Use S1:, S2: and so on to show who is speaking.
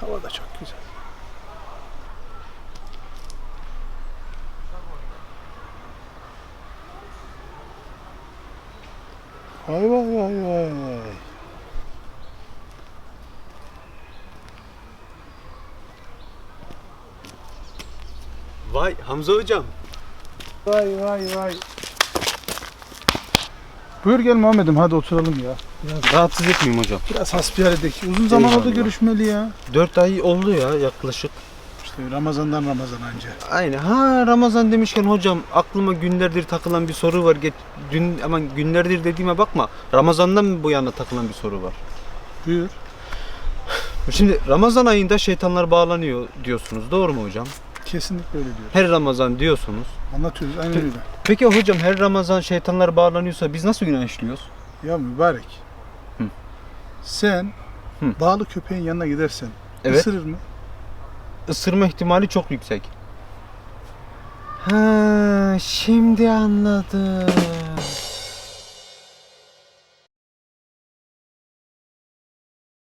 S1: Hava da çok güzel. Vay vay vay vay
S2: vay. Vay Hamza hocam.
S1: Vay vay vay. Buyur gel Muhammed'im hadi oturalım ya.
S2: Biraz rahatsız etmeyeyim hocam.
S1: Biraz hasbihal edek. Uzun zaman oldu görüşmeli ya.
S2: 4 ay oldu ya yaklaşık.
S1: İşte Ramazan'dan Ramazan önce.
S2: Aynen. Ha Ramazan demişken hocam aklıma günlerdir takılan bir soru var. Geç, dün aman günlerdir dediğime bakma. Ramazan'dan mı bu yana takılan bir soru var.
S1: Buyur.
S2: Şimdi Ramazan ayında şeytanlar bağlanıyor diyorsunuz. Doğru mu hocam?
S1: Kesinlikle öyle diyor.
S2: Her Ramazan diyorsunuz.
S1: Anlatıyoruz aynen öyle.
S2: Peki hocam her Ramazan şeytanlar bağlanıyorsa biz nasıl günah işliyoruz?
S1: Ya mübarek.
S2: Hı.
S1: Sen
S2: Hı.
S1: bağlı köpeğin yanına gidersen
S2: Evet.
S1: ısırır mı?
S2: Isırma ihtimali çok yüksek. Ha, şimdi anladım.